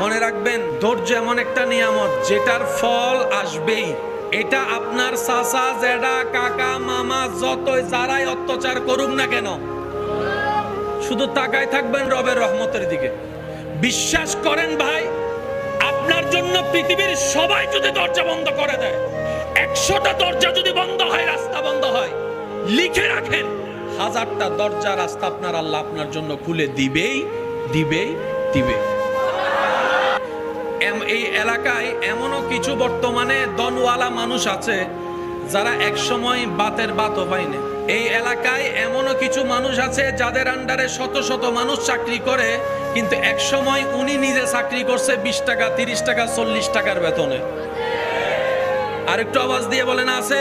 মনে রাখবেন, ধৈর্য এমন একটা নিয়ামত, যেটার ফল আসবেই। এটা আপনার চাচা জেডা কাকা, মামা, যতই, যারাই অত্যাচার করুক না কেন, শুধু তাকায় থাকবেন রবের রহমতের দিকে। বিশ্বাস করেন ভাই, আপনার জন্য পৃথিবীর সবাই যদি দরজা বন্ধ করে দেয়, একশোটা দরজা যদি বন্ধ হয়, রাস্তা বন্ধ হয়, লিখে রাখেন, হাজারটা দরজা রাস্তা আপনার আল্লাহ আপনার জন্য খুলে দিবেই দিবেই দিবে এই এলাকায় এমনও কিছু বর্তমানে দনওয়ালা মানুষ আছে যারা একসময় বাতের বাতও পায়নি এই এলাকায় এমনও কিছু মানুষ আছে যাদের আন্ডারে শত শত মানুষ চাকরি করে, কিন্তু একসময় উনি নিজে চাকরি করছে বিশ টাকা, তিরিশ টাকা, চল্লিশ টাকার বেতনে। আরেকটু আওয়াজ দিয়ে বলেন, আছে?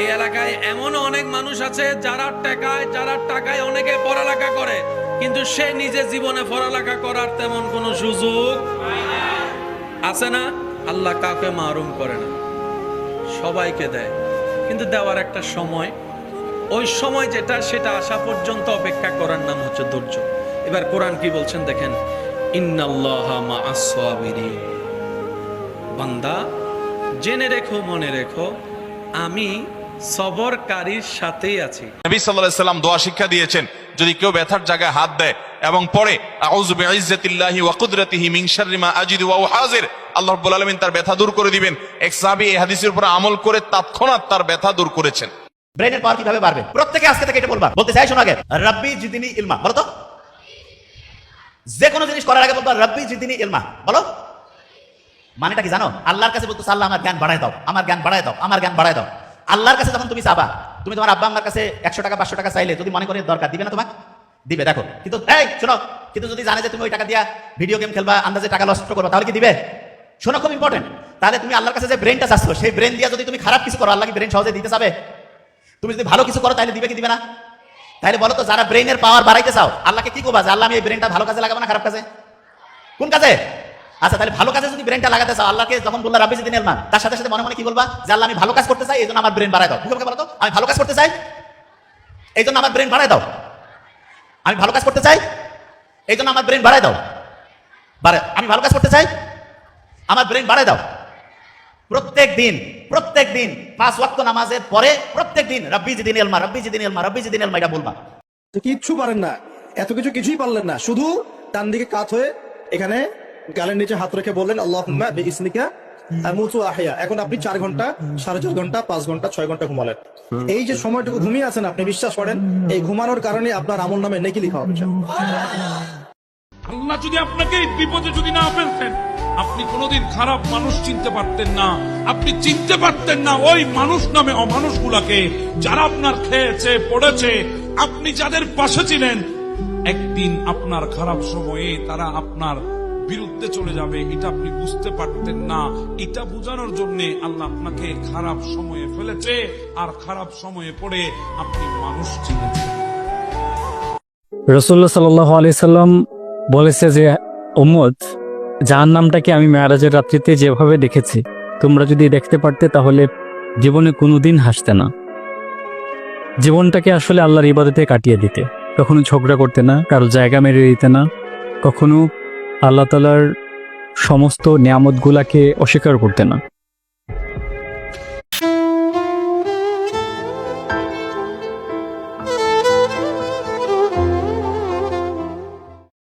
এই এলাকায় এমনও অনেক মানুষ আছে যারা টাকায় যারা টাকায় অনেকে পড়ালেখা করে, কিন্তু সে নিজে জীবনে পড়ালেখা করার তেমন কোনো সুযোগ আছে না, আল্লাহ কাউকে মারুম করে না। সবাইকে দেয়। কিন্তু দেওয়ার একটা সময়, ওই সময় যেটা, সেটা আসা পর্যন্ত অপেক্ষা করার নাম হচ্ছে ধৈর্য। এবার কোরআন কি বলছেন দেখেন বান্দা, জেনে রেখো, মনে রেখো, আমি সবরকারীর সাথেই আছি। নবী সাল্লাহ সাল্লাম দোয়া শিক্ষা দিয়েছেন যদি কেউ ব্যথার জায়গায় হাত দেয় এবং পরে আউযু বিইজ্জাতিল্লাহি ওয়া কুদরাতিহি মিন শাররি আল্লাহ রাব্বুল তার ব্যথা দূর করে দিবেন। এক সাহাবী এই হাদিসের উপর আমল করে তৎক্ষণাৎ তার ব্যথা দূর করেছেন। ব্রেনের পাওয়ার কীভাবে বাড়বে? প্রত্যেকে আজকে থেকে এটা বলবা। বলতে চাই, শোনো আগে, রব্বি জিদিনি ইলমা বলো তো। যে কোনো জিনিস করার আগে বলবা, রব্বি জিদিনি ইলমা বলো। মানেটা কি জানো? আল্লাহর কাছে বলতো আল্লাহ, আমার জ্ঞান বাড়ায় দাও, আমার জ্ঞান বাড়ায় দাও, আমার জ্ঞান বাড়ায় দাও। আল্লাহর কাছে যখন তুমি চাবা তুমি তোমার আব্বা আমার কাছে একশো টাকা, পাঁচশো টাকা চাইলে যদি মনে করে দরকার, দিবে না তোমাকে? দিবে, দেখো। কিন্তু, এই, শোনো, কিন্তু যদি জানে যে তুমি ওই টাকা দিয়া ভিডিও গেম খেলবা, আন্দাজে টাকা নষ্ট করবা, তাহলে কি দিবে? শোনো, খুব ইম্পর্টেন্ট তাহলে তুমি আল্লাহর কাছে যে ব্রেনটা চাচ্ছ, সেই ব্রেন দিয়ে যদি তুমি খারাপ কিছু করো, আল্লাহ কি ব্রেন সহজে দিতে চাবে? তুমি যদি ভালো কিছু করো, তাহলে দিবে কি দিবে না? তাহলে বলো তো, যারা ব্রেনের পাওয়ার বাড়াইতে চাও, আল্লাহকে কি করবা যে, আল্লাহ আমি এই ব্রেনটা ভালো কাজে লাগাবো না খারাপ কাজে? কোন কাজে? আচ্ছা তাহলে ভালো কাজে যদি ব্রেনটা লাগাতে চাও, আল্লাহকে যখন বললা রাব্বি জিদিন এলমান তার সাথে সাথে মনে মনে কি বলবা? যে আল্লাহ, আমি ভালো কাজ করতে চাই এই জন্য আমার ব্রেন বাড়ায় দাও। মুখে মুখে বলো তো আমি ভালো কাজ করতে চাই এই জন্য আমার ব্রেন বাড়ায় দাও। আমি ভালো কাজ করতে চাই এই জন্য আমার ব্রেন বাড়ায় দাও। বাড়ায়, আমি ভালো কাজ করতে চাই, আমার ব্রেন বাড়ায় দাও। প্রত্যেক দিন প্রত্যেক দিন, পাঁচ ওয়াক্ত নামাজের পরে প্রত্যেক দিন, রব্বি জিদিন এলমা রব্বি জিদিন এলমা রব্বি জিদিন এলমা এটা বলবা। কিচ্ছু পারেন না। এত কিছু কিছুই পারলেন না। শুধু ডান দিকে কাত হয়ে এখানে গালের নিচে হাত রেখে বললেন আল্লাহ আহিয়া। এখন আপনি চার ঘণ্টা, সাড়ে চার ঘণ্টা, পাঁচ ঘণ্টা, ছয় ঘণ্টা ঘুমালেন। এই যে সময়টুকু ঘুমিয়ে আছেন আপনি, বিশ্বাস করেন, এই ঘুমানোর কারণে আপনার আমল নামে নেকি লিখা হবে। আল্লাহ যদি আপনাকে বিপদে যদি না ফেলতেন, আপনি কোনোদিন খারাপ মানুষ চিনতে পারতেন না। আপনি চিনতে পারতেন না ওই মানুষ নামে অমানুষ গুলাকে যারা আপনার খেয়েছে, পড়েছে। আপনি যাদের পাশে ছিলেন, একদিন আপনার খারাপ সময়ে তারা আপনার বিরুদ্ধে চলে যাবে, এটা আপনি বুঝতে পারতেন না। এটা বোঝানোর জন্য আল্লাহ আপনাকে খারাপ সময়ে ফেলেছে, আর খারাপ সময়ে পড়ে আপনি মানুষ চিনেছেন রসুল্লাহ সাল্লাহ আলাইসাল্লাম বলেছে যে ওম্মদ যার নামটাকে আমি মেয়ারাজের রাত্রিতে যেভাবে দেখেছি, তোমরা যদি দেখতে পারতে তাহলে জীবনে কোনোদিন হাসতে না। জীবনটাকে আসলে আল্লাহর ইবাদতে কাটিয়ে দিতে। কখনো ঝগড়া করতে না, কারও জায়গা মেরে দিতে না, কখনো আল্লাহ তালার সমস্ত নিয়ামতগুলাকে অস্বীকার করতে না।